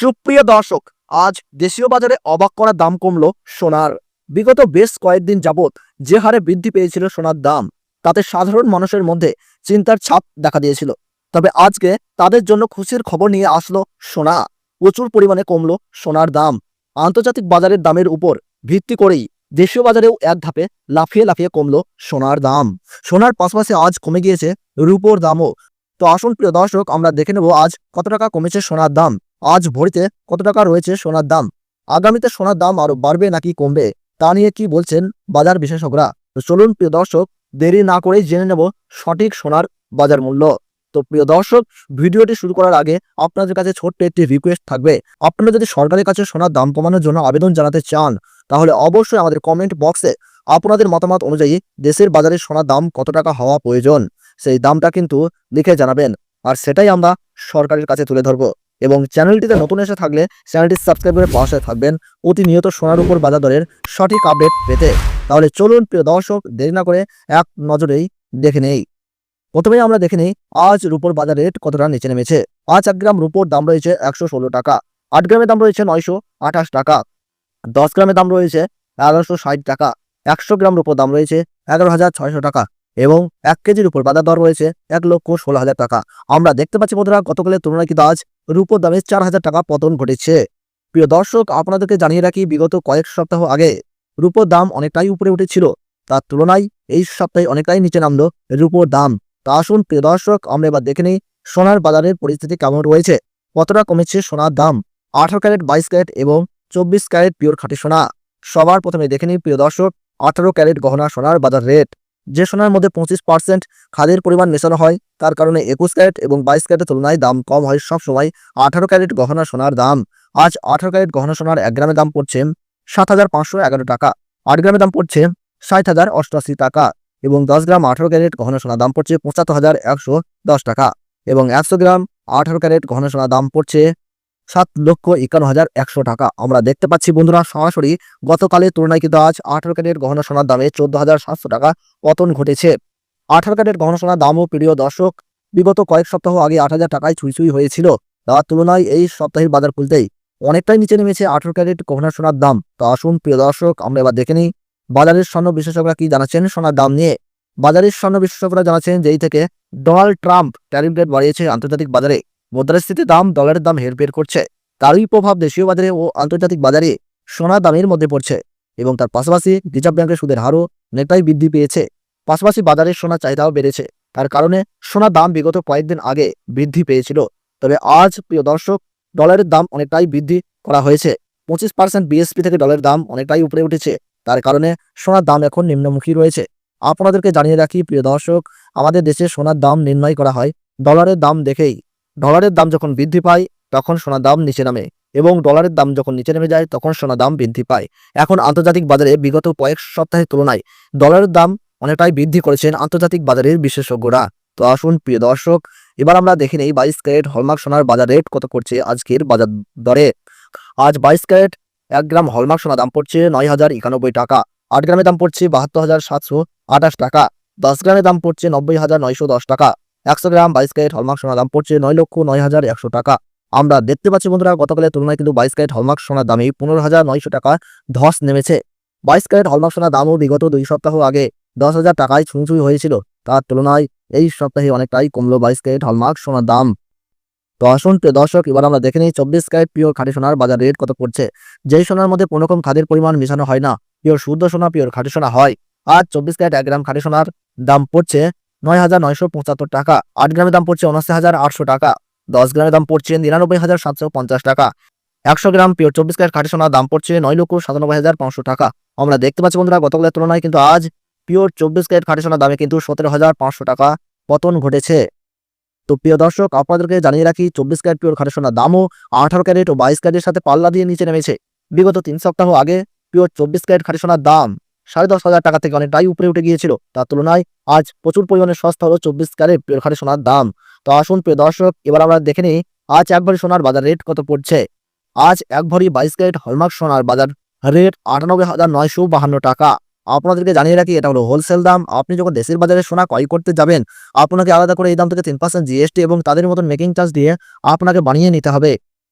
সুপ্রিয় দর্শক, আজ দেশীয় বাজারে অবাক করা দাম কমলো সোনার। বিগত বেশ কয়েকদিন যাবৎ যে হারে বৃদ্ধি পেয়েছিল সোনার দাম, তাতে সাধারণ মানুষের মধ্যে চিন্তার ছাপ দেখা দিয়েছিল। তবে আজকে তাদের জন্য খুশির খবর নিয়ে আসলো সোনা। প্রচুর পরিমাণে কমলো সোনার দাম। আন্তর্জাতিক বাজারের দামের উপর ভিত্তি করেই দেশীয় বাজারেও এক ধাপে লাফিয়ে লাফিয়ে কমলো সোনার দাম। সোনার পাশাপাশি আজ কমে গিয়েছে রূপোর দামও। তো আসুন প্রিয় দর্শক, আমরা দেখে নেব আজ কত টাকা কমেছে সোনার দাম। আজ ভরিতে কত টাকা রয়েছে সোনার দাম? আগামীতে সোনার দাম আরও বাড়বে নাকি কমবে? তা নিয়ে কি বলছেন বাজার বিশেষজ্ঞরা? তো চলুন, প্রিয় দর্শক, দেরি না করেই জেনে নেব সঠিক সোনার বাজার মূল্য। তো প্রিয় দর্শক, ভিডিওটি শুরু করার আগে আপনাদের কাছে ছোট্ট একটি রিকোয়েস্ট থাকবে। আপনারা যদি সরকারের কাছে সোনার দাম কমানোর জন্য আবেদন জানাতে চান, তাহলে অবশ্যই আমাদের কমেন্ট বক্সে আপনাদের মতামত অনুযায়ী দেশের বাজারে সোনার দাম কত টাকা হওয়া প্রয়োজন, সেই দামটা কিন্তু লিখে জানাবেন। আর সেটাই আমরা সরকারের কাছে তুলে ধরবো। এবং চ্যানেলটিতে নতুন এসে থাকলে চ্যানেলটি সাবস্ক্রাইব করে পাশে থাকবেন। প্রতিনিয়ত সোনার উপর বাজার দরের সঠিক আপডেট পেতে। তাহলে চলুন, প্রিয় দর্শক, দেরি না করে এক নজরেই দেখে নেই। প্রথমেই আমরা দেখে নিই, আজ রুপোর বাজার রেট কতটা নিচে নেমেছে? পাঁচ এক গ্রাম রুপোর দাম রয়েছে একশো ষোলো টাকা। আট গ্রামের দাম রয়েছে নয়শো আঠাশ টাকা। দশ গ্রামের দাম রয়েছে এগারোশো ষাট টাকা। একশো গ্রাম রুপোর দাম রয়েছে এগারো হাজার ছয়শো টাকা এবং এক কেজির উপর বাজার দর রয়েছে এক লক্ষ ষোলো হাজার টাকা। আমরা দেখতে পাচ্ছি বন্ধুরা, গতকালের তুলনায় কিন্তু আজ রূপোর দামে চার হাজার টাকা পতন ঘটেছে। প্রিয় দর্শক, আপনাদেরকে জানিয়ে রাখি, বিগত কয়েক সপ্তাহ আগে রূপোর দাম অনেকটাই উপরে উঠেছিল। তার তুলনায় এই সপ্তাহে অনেকটাই নিচে নামলো রূপোর দাম। তা আসুন, প্রিয় দর্শক, আমরা এবার দেখে নিই সোনার বাজারের পরিস্থিতি কেমন রয়েছে। কতটা কমেছে সোনার দাম? আঠারো ক্যারেট, বাইশ ক্যারেট এবং চব্বিশ ক্যারেট পিওর খাঁটি সোনা। সবার প্রথমে দেখে নিই, প্রিয় দর্শক, আঠারো ক্যারেট গহনা সোনার বাজার রেট। যে সোনার মধ্যে পঁচিশ পার্সেন্ট খাদের পরিমাণ মেশানো হয়, তার কারণে একুশ ক্যারেট এবং বাইশ ক্যারেটের তুলনায় দাম কম হয় সব সময় আঠারো ক্যারেট গহনা সোনার দাম। আজ আঠারো ক্যারেট গহনা সোনার এক গ্রামের দাম পড়ছে সাত হাজার পাঁচশো এগারো টাকা, আট গ্রামের দাম পড়ছে ষাট হাজার অষ্টআশি টাকা এবং দশ গ্রাম আঠারো ক্যারেট গহনা সোনার দাম পড়ছে পঁচাত্তর হাজার একশো দশ টাকা এবং একশো গ্রাম আঠারো ক্যারেট গহনা সোনার দাম পড়ছে সাত লক্ষ একান্ন হাজার একশো টাকা। আমরা দেখতে পাচ্ছি বন্ধুরা, সরাসরি গতকালের তুলনায় কিন্তু আজ আঠারো ক্যারেট গহনা সোনার দামে চোদ্দ হাজার সাতশো টাকা পতন ঘটেছে। আঠারো ক্যারেট গহনা সোনার দামও প্রিয় দর্শক, বিগত কয়েক সপ্তাহ আগে আট হাজার টাকায় ছুঁই হয়েছিল। তার তুলনায় এই সপ্তাহের বাজার খুলতেই অনেকটাই নিচে নেমেছে আঠারো ক্যারেট গহনা সোনার দাম। তো আসুন, প্রিয় দর্শক, আমরা এবার দেখে নিই বাজারের স্বর্ণ বিশেষজ্ঞরা কি জানাচ্ছেন সোনার দাম নিয়ে। বাজারের স্বর্ণ বিশেষজ্ঞরা জানাচ্ছেন যেই থেকে ডোনাল্ড ট্রাম্প ট্যারিফ রেট বাড়িয়েছে আন্তর্জাতিক বাজারে। মুদ্রাস্ফীতির দাম ডলারের দাম হেরফের করছে। তারই প্রভাব দেশীয় বাজারে ও আন্তর্জাতিক বাজারে সোনার দামের মধ্যে পড়ছে এবং তার পাশাপাশি রিজার্ভ ব্যাংকের সুদের হারও অনেকটাই বৃদ্ধি পেয়েছে। পাশাপাশি বাজারে সোনার চাহিদাও বেড়েছে। তার কারণে সোনার দাম বিগত কয়েকদিন আগে বৃদ্ধি পেয়েছিল। তবে আজ, প্রিয় দর্শক ডলারের দাম অনেকটাই বৃদ্ধি করা হয়েছে। পঁচিশ পার্সেন্ট বিএসপি থেকে ডলারের দাম অনেকটাই উপরে উঠেছে। তার কারণে সোনার দাম এখন নিম্নমুখী রয়েছে। আপনাদেরকে জানিয়ে রাখি, প্রিয় দর্শক, আমাদের দেশে সোনার দাম নির্ণয় করা হয় ডলারের দাম দেখেই। ডলারের দাম যখন বৃদ্ধি পায়, তখন সোনার দাম নিচে নামে এবং ডলারের দাম যখন নিচে নেমে যায়, তখন সোনার দাম বৃদ্ধি পায়। এখন আন্তর্জাতিক বাজারে বিগত কয়েক সপ্তাহের তুলনায় ডলারের দাম অনেকটাই বৃদ্ধি করেছেন আন্তর্জাতিক বাজারের বিশেষজ্ঞরা। তো আসুন, প্রিয় দর্শক, এবার আমরা দেখে নেই বাইশ ক্যারেট হলমার্ক সোনার বাজার রেট কত করছে আজকের বাজার দরে। আজ বাইশ ক্যারেট এক গ্রাম হলমার্ক সোনার দাম পড়ছে নয় হাজার একানব্বই টাকা, আট গ্রামের দাম পড়ছে বাহাত্তর হাজার সাতশো আঠাশ টাকা, দশ গ্রামের দাম পড়ছে নব্বই হাজার নয়শো দশ টাকা। একশো গ্রাম বাইশ ক্যারেট হলমার্ক সোনার দাম পড়ছে নয় লক্ষ নয় হাজার একশো টাকা। আমরা দেখতে পাচ্ছি বন্ধুরা গতকালের তুলনায় কিন্তু বাইশ ক্যারেট হলমার্ক সোনার দামে পনেরো হাজার নয়শো টাকা ধস নেমেছে। বাইশ ক্যারেট হলমার্ক সোনার দামও বিগত দুই সপ্তাহ আগে দশ হাজার টাকায় ছুঁই হয়েছিল। তার তুলনায় এই সপ্তাহে অনেকটাই কমলো বাইশ ক্যারেট হলমার্ক সোনার দাম। তো আসুন প্রিয় দর্শক, এবার আমরা দেখে নিই চব্বিশ ক্যারেট পিওর খাঁটি সোনার বাজার রেট কত পড়ছে। যেই সোনার মধ্যে কোনো রকম খাদের পরিমাণ মেশানো হয় না, পিওর শুদ্ধ সোনা, পিওর খাঁটি সোনা হয়। আর চব্বিশ ক্যারেট এক গ্রাম খাঁটি সোনার দাম পড়ছে নয় হাজার নয়শো পঁচাত্তর টাকা। আট গ্রামের দাম পড়ছে উনআশি হাজার আটশো টাকা। দশ গ্রামের দাম পড়ছে নিরানব্বই হাজার সাতশো পঞ্চাশ টাকা। একশো গ্রাম পিওর চব্বিশ ক্যারেট খাটি সোনার দাম পড়ছে নয় লক্ষ সাতানব্বই হাজার পাঁচশো টাকা। আমরা দেখতে পাচ্ছি বন্ধুরা, গতকালের তুলনায় কিন্তু আজ পিওর চব্বিশ ক্যারেট খাটি সোনার দামে কিন্তু সতেরো হাজার পাঁচশো টাকা পতন ঘটেছে। তো প্রিয় দর্শক, আপনাদেরকে জানিয়ে রাখি, চব্বিশ ক্যারেট পিওর খাটি সোনার দামও আঠারো ক্যারেট ও বাইশ ক্যারেটের সাথে পাল্লা দিয়ে নিচে নেমেছে। বিগত তিন সপ্তাহ আগে পিওর চব্বিশ ক্যারেট খাটি সোনার দাম সাড়ে দশ হাজার টাকা থেকে অনেকটাই উপরে উঠে গিয়েছিল। তার তুলনায় আজ প্রচুর পরিমাণে সস্তা হলো চব্বিশ ক্যারেট পিওর খাঁটি সোনার দাম। তো আসুন প্রিয় দর্শক, এবার আমরা দেখে নিই আজ এক ভরি সোনার বাজার রেট কত পড়ছে। আজ এক ভরি বাইশ ক্যারেট হলমার্ক সোনার বাজার রেট আটানব্বই হাজার নয়শো বাহান্ন টাকা। আপনাদেরকে জানিয়ে রাখি, এটা হলো হোলসেল দাম। আপনি যখন দেশের বাজারে সোনা ক্রয় করতে যাবেন, আপনাকে আলাদা করে এই দাম থেকে তিন পার্সেন্ট জিএসটি এবং তাদের মতন মেকিং চার্জ দিয়ে আপনাকে বানিয়ে নিতে হবে।